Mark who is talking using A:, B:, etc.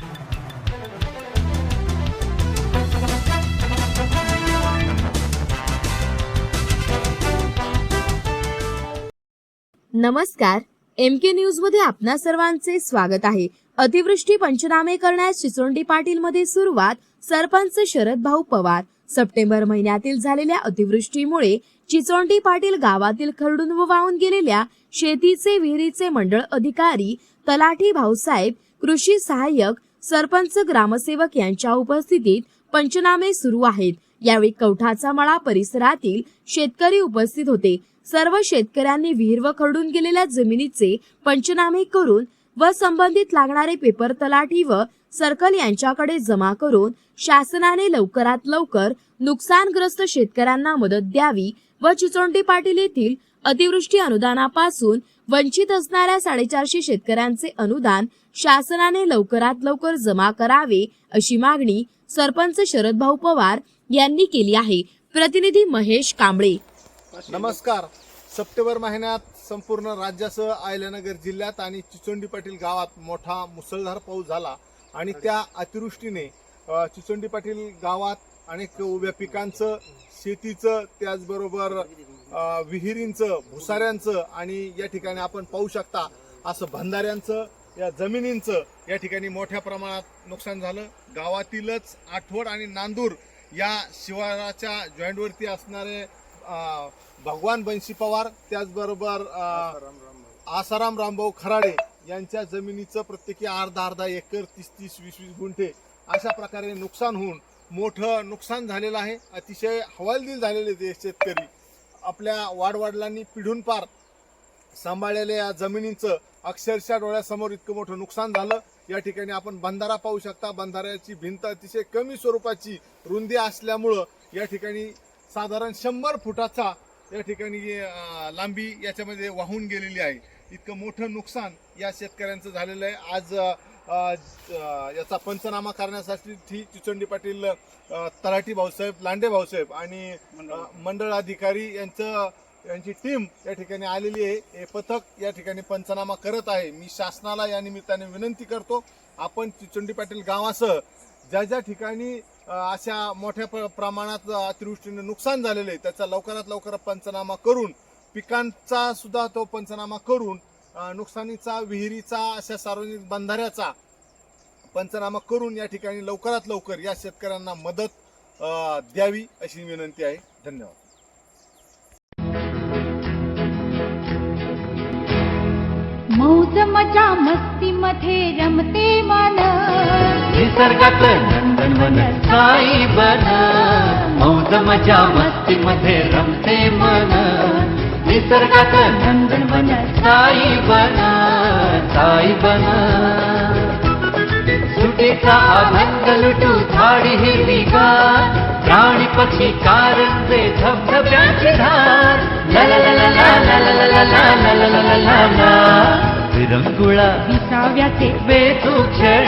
A: नमस्कार. एम के न्यूजमध्ये आपणा सर्वांचे स्वागत आहे. अतिवृष्टी पंचनामे करण्यास चिचोंडी पाटील मध्ये सुरुवात सरपंच शरद भाऊ पवार. सप्टेंबर महिन्यातील झालेल्या अतिवृष्टीमुळे चिचोंडी पाटील गावातील खरडून व वाहून गेलेल्या शेतीचे विहिरीचे मंडळ अधिकारी तलाठी भाऊसाहेब कृषी सहाय्यक सरपंच ग्रामसेवक यांच्या उपस्थितीत पंचनामे सुरू आहेत. यावेळी कवठाचा मळा परिसरातील शेतकरी उपस्थित होते. सर्व शेतकऱ्यांनी विहीर व खरडून गेलेल्या जमिनीचे पंचनामे करून व संबंधित लागणारे पेपर तलाठी व सर्कल यांच्याकडे जमा करून शासनाने लवकरात लवकर नुकसानग्रस्त शेतकऱ्यांना मदत द्यावी व चिचोंडी पाटील येथील अतिवृष्टी अनुदानापासून वंचित असणाऱ्या साडेचारशे शेतकऱ्यांचे अनुदान शासनाने लवकरात लवकर जमा करावे अशी मागणी सरपंच शरदभाऊ पवार यांनी केली आहे. प्रतिनिधी महेश कांबळे.
B: नमस्कार. सप्टेंबर महिन्यात संपूर्ण राज्यासह अहिल्यानगर जिल्ह्यात आणि चिचोंडी पाटील गावात मोठा मुसळधार पाऊस झाला. आणि त्या अतिवृष्टीने चिचंडी चिचोंडी पाटील गावात अनेक उभ्या पिकांचं शेतीचं त्याचबरोबर विहिरींचं भुसाऱ्यांचं आणि या ठिकाणी आपण पाहू शकता असं भंधाऱ्यांचं या जमिनींचं या ठिकाणी मोठ्या प्रमाणात नुकसान झालं. गावातीलच आठवड आणि नांदूर या शिवाराच्या जॉईंटवरती असणारे भगवान बंशी पवार त्याचबरोबर आसाराम रामभाऊ खराडे यांच्या जमिनीचं प्रत्येकी अर्धा अर्धा एकर तीस तीस वीस वीस गुंठे अशा प्रकारे नुकसान होऊन मोठं नुकसान झालेलं आहे. अतिशय हवालदिल झालेले ते शेतकरी आपल्या वाडवडिलांनी पिढून पार सांभाळलेल्या या जमिनींचं अक्षरशः डोळ्यासमोर इतकं मोठं नुकसान झालं. या ठिकाणी आपण बंधारा पाहू शकता. बंधाऱ्याची भिंत अतिशय कमी स्वरूपाची रुंदी असल्यामुळं या ठिकाणी साधारण शंभर फुटाचा या ठिकाणी लांबी याच्यामध्ये वाहून गेलेली आहे. इतकं मोठं नुकसान या शेतकऱ्यांचं झालेलं आहे. आज याचा पंचनामा करण्यासाठी ठी- चिचंडी पाटील तलाठी भाऊसाहेब लांडे भाऊसाहेब आणि मंडळ अधिकारी यांचं यांची टीम या ठिकाणी आलेली आहे. हे पथक या ठिकाणी पंचनामा करत आहे. मी शासनाला या निमित्ताने विनंती करतो आपण चिचंडी पाटील गावासह ज्या ज्या ठिकाणी अशा मोठ्या प्र- प्रमाणात अतिवृष्टीने नुकसान झालेलं आहे. त्याचा लवकरात लवकर पंचनामा करून पिकांचा सुद्धा तो पंचनामा करून नुकसानीचा विहिरीचा अशा सार्वजनिक बंधाऱ्याचा पंचनामा करून या ठिकाणी लवकरात लवकर या शेतकऱ्यांना मदत द्यावी अशी विनंती आहे. धन्यवाद.
C: मौज मजा मस्ती मध्ये रमते मन
D: निसर्गात नंदनवन साई बन मौज मजा मस्ती मध्ये रमते मन निसर्गात नंदनवन साई बन साई बन सुटेचा आनंद लुटू झाडी हिरवीगार प्राणी पक्षी कारंजे धबधब्याची धार ला ला ला ला ला ला ला ला ला ला ला ला ला ला ला विरंगुळा
C: विसाव्याचे
D: बेतू क्षण